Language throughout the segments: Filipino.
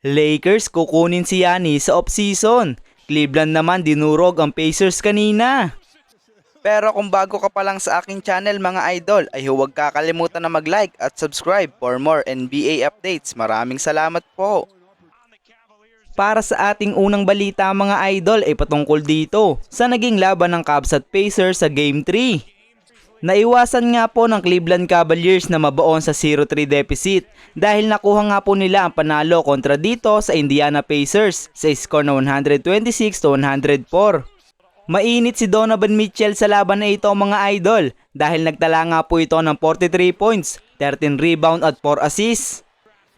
Lakers kukunin si Giannis sa off-season. Cleveland naman dinurog ang Pacers kanina. Pero kung bago ka pa lang sa aking channel mga idol, ay huwag kakalimutan na mag-like at subscribe for more NBA updates. Maraming salamat po. Para sa ating unang balita mga idol ay patungkol dito sa naging laban ng Cavs at Pacers sa Game 3. Naiwasan nga po ng Cleveland Cavaliers na mabaon sa 0-3 deficit dahil nakuha nga po nila ang panalo kontra dito sa Indiana Pacers sa score na 126 to 104. Mainit si Donovan Mitchell sa laban na ito mga idol dahil nagtala nga po ito ng 43 points, 13 rebound at 4 assists.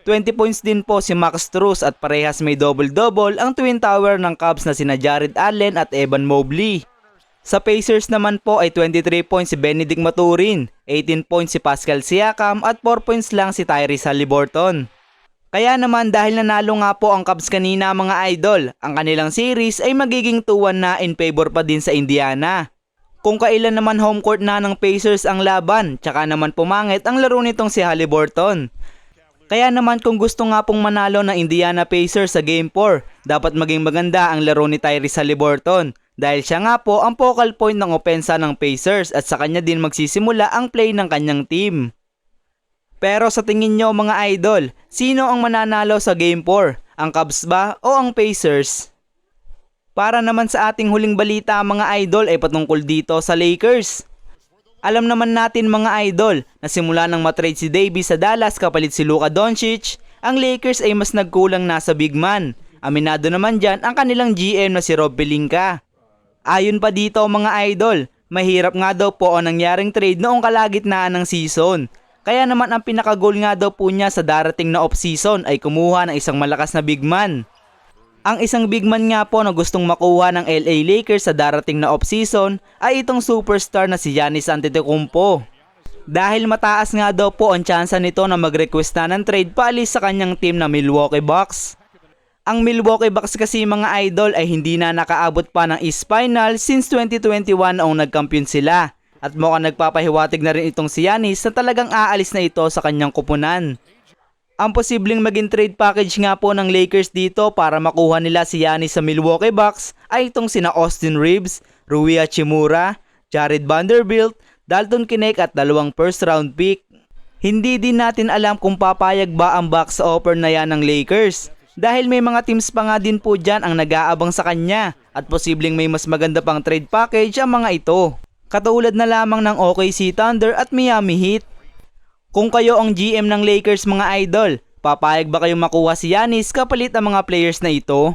20 points din po si Max Strus at parehas may double-double ang twin tower ng Cubs na sina Jared Allen at Evan Mobley. Sa Pacers naman po ay 23 points si Benedict Maturin, 18 points si Pascal Siakam at 4 points lang si Tyrese Halliburton. Kaya naman dahil nanalo nga po ang Cubs kanina mga idol, ang kanilang series ay magiging 2-1 na in favor pa din sa Indiana. Kung kailan naman home court na ng Pacers ang laban, tsaka naman pumangit ang laro nitong si Halliburton. Kaya naman kung gusto nga pong manalo ng Indiana Pacers sa Game 4, dapat maging maganda ang laro ni Tyrese Halliburton dahil siya nga po ang focal point ng opensa ng Pacers at sa kanya din magsisimula ang play ng kanyang team. Pero sa tingin nyo mga idol, sino ang mananalo sa Game 4? Ang Cubs ba o ang Pacers? Para naman sa ating huling balita mga idol ay patungkol dito sa Lakers. Alam naman natin mga idol na simula nang matrade si Davis sa Dallas kapalit si Luka Doncic, ang Lakers ay mas nagkulang na sa big man. Aminado naman dyan ang kanilang GM na si Rob Pelinka. Ayon pa dito mga idol, mahirap nga daw po ang nangyaring trade noong kalagitnaan ng season. Kaya naman ang pinakagol nga daw po niya sa darating na off-season ay kumuha ng isang malakas na big man. Ang isang big man nga po na gustong makuha ng LA Lakers sa darating na off-season ay itong superstar na si Giannis Antetokounmpo. Dahil mataas nga daw po ang tsansa nito na mag-request na ng trade paalis sa kanyang team na Milwaukee Bucks. Ang Milwaukee Bucks kasi mga idol ay hindi na nakaabot pa ng East Final since 2021 noong nagkampiyon sila. At mukhang nagpapahiwatig na rin itong si Giannis na talagang aalis na ito sa kanyang kupunan. Ang posibleng maging trade package nga po ng Lakers dito para makuha nila si Giannis sa Milwaukee Bucks ay itong sina Austin Reeves, Rui Hachimura, Jared Vanderbilt, Dalton Kinect at dalawang first round pick. Hindi din natin alam kung papayag ba ang Bucks offer na yan ng Lakers dahil may mga teams pa nga din po dyan ang nag-aabang sa kanya at posibleng may mas maganda pang trade package ang mga ito. Katulad na lamang ng OKC Thunder at Miami Heat. Kung kayo ang GM ng Lakers mga idol, papayag ba kayong makuha si Giannis kapalit ang mga players na ito?